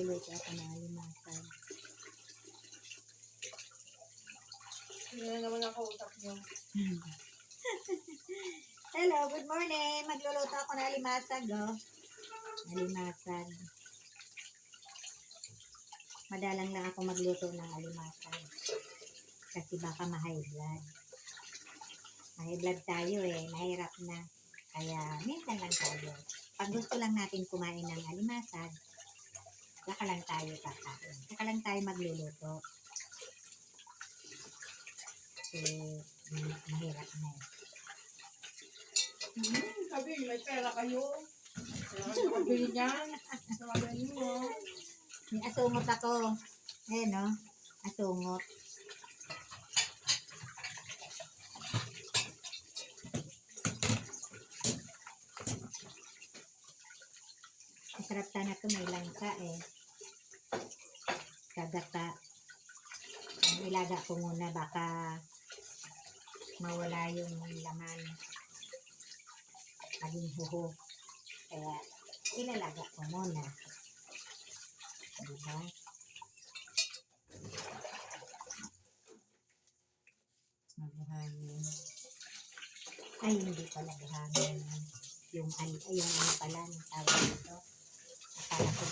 Magluluto ako ng alimasag. Hindi na naman ako usap niyo. Hello, good morning. Magluluto ako ng alimasag, oh. Alimasag. Madalang lang ako magluto ng alimasag. Kasi baka ma-high tayo eh. Mahirap na. Kaya minsan lang tayo. Pag gusto lang natin kumain ng alimasag, saka lang tayo kakain. Saka lang tayo magluluto. Kasi mahirap na eh. Hmm, sabi, may pera kayo. Makabili niyan. Sabi niyo. May asungot ako. Ayan no? Asungot. Ito may langka eh. Kagata. Ilaga ko muna baka mawala yung laman. Maging huho. Kaya ilalaga ko muna. Diba? Mabuhangin. Ay, hindi pala buhangin. Yung, ay, yung ano pala, tawag dito. Thank you.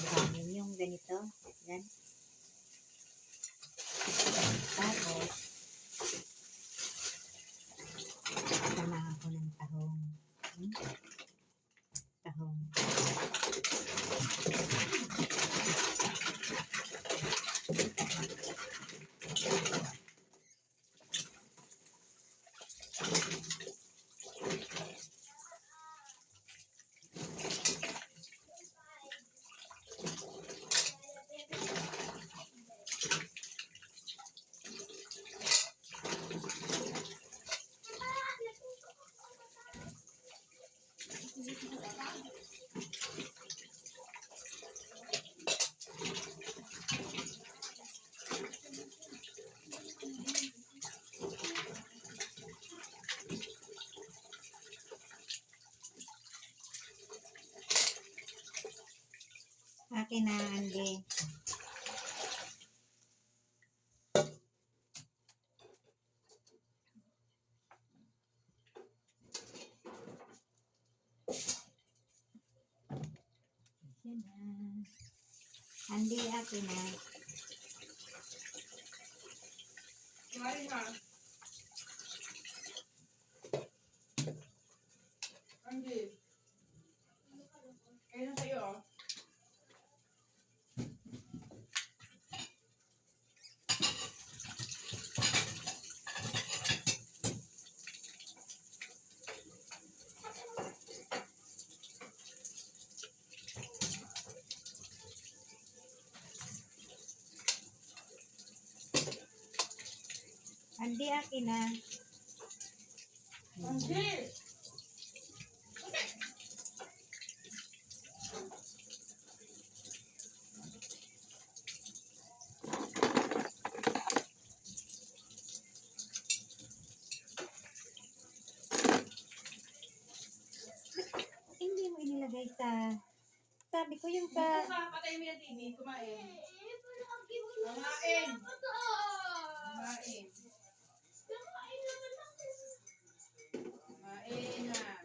Akin na, Andy. Ayan na. Andy, akin na. Kumain na. Andy. Kayo na sa'yo. oh. Andy, akin na. Andy! Hindi mo inilagay sa... Sabi ko yung Dito sa... ka, patay mo yung TV. Kumain. Kumain. Kumain. Kumain na.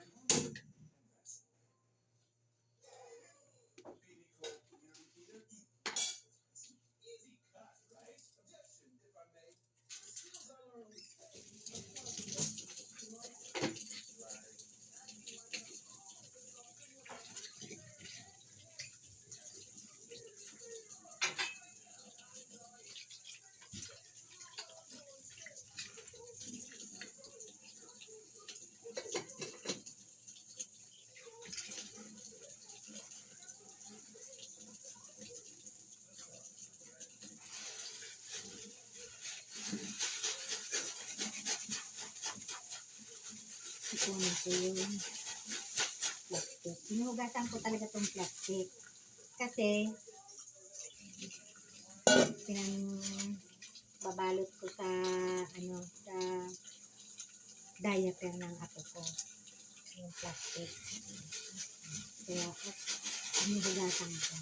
Ko yung plastic. Hinugasan ko talaga tong plastic. Kasi, pinang babalot ko sa, ano, sa diaper ng apo ko. Yung plastic. Kaya, hinugasan ko.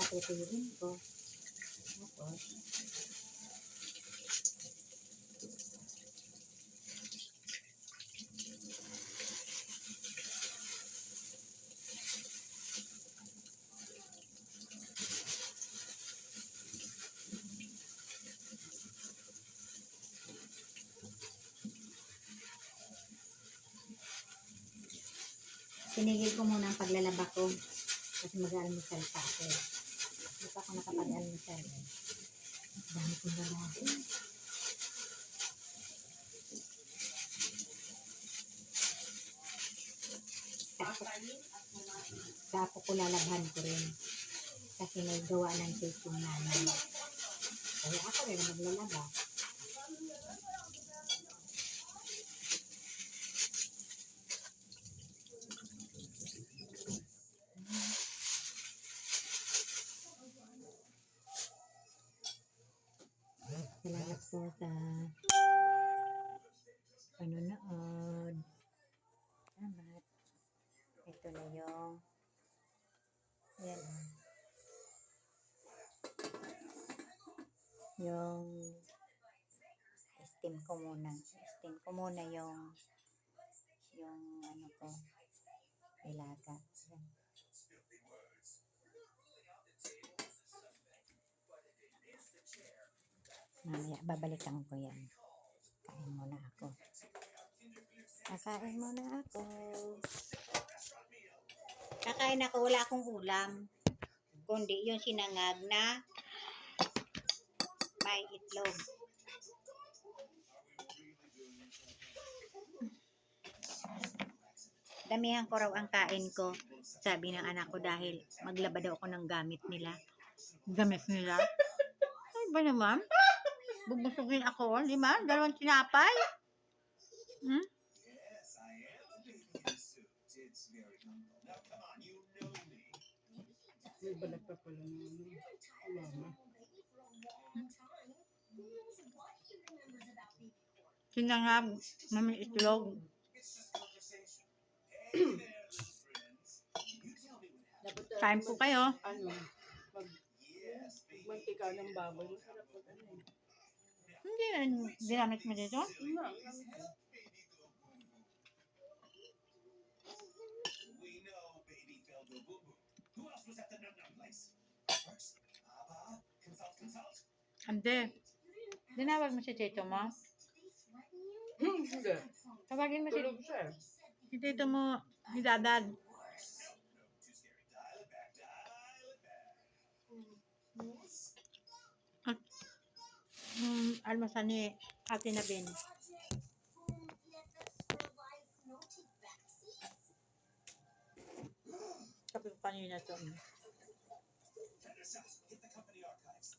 Sa tutuyuin ko. Tapos, Sinigil ko muna ang paglalaba ko kasi mag-almusal pa ako. Hindi pa ako nakapag-almusal. Dami kong lalaki. Tapo, ko lalabhan ko rin. Kasi may gawa ng cake yung nanay. Kaya ako rin maglalaba. Yung steam ko muna. Steam ko muna yung yung ano ko ilaga. Yan. Mamaya, babalikan ko yan. Kain muna ako. Kakain muna ako. Kakain ako, wala akong ulam. Kundi yung sinangag na may itlog. Damihan ko raw ang kain ko. Sabi ng anak ko dahil maglaba daw ako ng gamit nila. Gamit nila? Ay ba naman? Bubusugin ako, di ba? Dalawang tinapay. Hmm? May balat pa pala ng ano. Mama. Sinangag, mami itlog. Kain po kayo. Ano? Mag mantika ng baboy. Masarap pag ano eh. Hindi, ginamit mo dito? Yun boo. Who else was at the num num place? First, Abba, consult, consult. Hindi. Dinawag mo si tito mo? Hmm, Hindi. Tawagin mo si, Tulog siya. si tito mo, si dadad. Back. Hmm, almasan ni Ate Nabin. Sabi ko kanina to. Tendershot, hit the company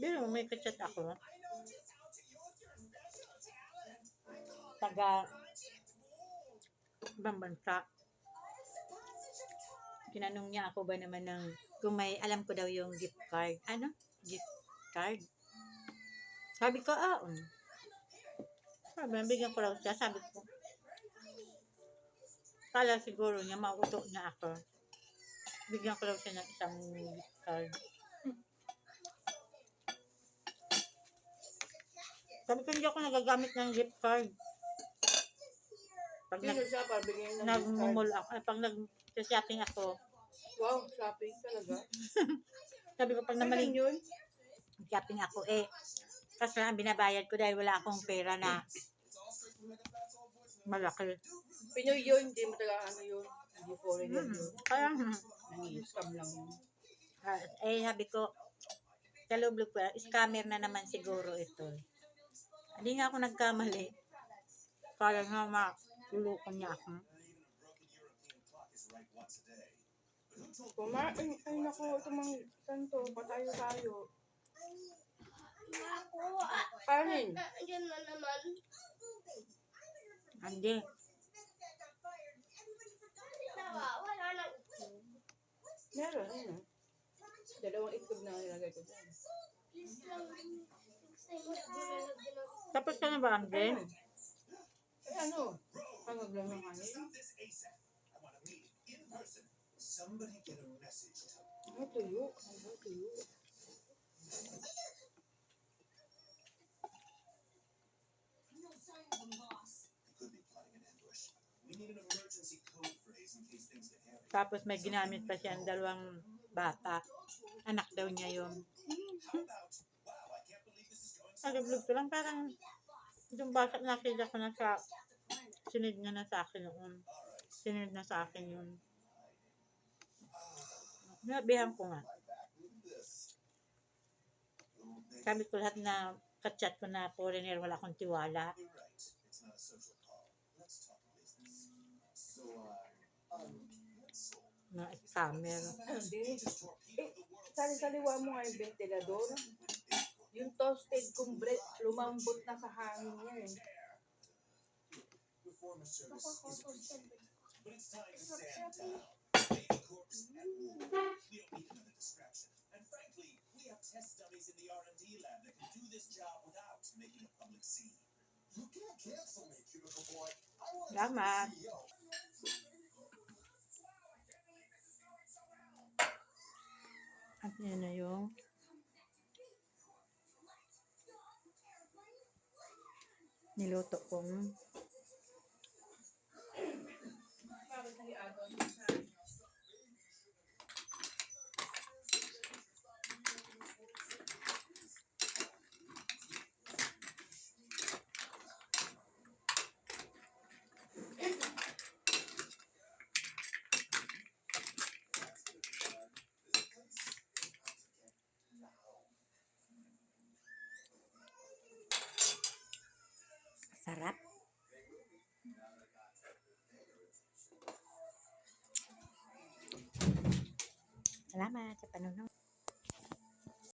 Pero may kachat ako. Taga ibang bansa. Tinanong niya ako ba naman ng kung may alam ko daw yung gift card. Ano? Gift card? Sabi ko, ah, um. Sabi, bigyan ko raw siya. Sabi ko, kala siguro niya mauto na ako. Bigyan ko raw siya ng isang gift card. Sabi ko, hindi ako nagagamit ng gift card. Pag Sino nag, siya para bigyan ng gift card? ako, eh, pag nag-shopping ako, Wow, shopping talaga. sabi ko, pag Kailan namaling yun? shopping ako, eh, kasi ang binabayad ko dahil wala akong pera na malaki. Pinoy yun, hindi mo talaga ano yun. Hindi foreigner Hmm, yun. kaya, hmm, lang yun. ah, eh, sabi ko, Kalublog pa. Scammer na naman siguro ito. Hindi nga ako nagkamali. Kaya nga makulukan niya ako. Kumain. Ay, naku, ito mga santo. Patayo tayo. Ako, Kanin. Diyan na naman. Hindi. Meron, ano? Dalawang itlog na nilagay ko dyan. Please lang. Tapos ka na ba, Andre? Eh, ano? Pagod lang message to Ay, tuyo. Ay, tuyo. Tapos may ginamit pa siyang dalawang bata. Anak daw niya yun. Kalublog ko lang parang yung bata nakita ko na sa sinid niya na sa akin noon. Sinid na sa akin yun. Nabihan ko nga. Sabi ko lahat na kachat ko na foreigner, wala akong tiwala. Na scammer. World. Sali-saliwa mo nga yung ventilador. Yung toasted kong bread, lumambot na sa hangin yan. eh. And frankly, we have test dummies in the R&D lab that can do this job without making a public scene. You can't cancel me, cubicle boy. I want to. CEO. At yun na yung niluto kong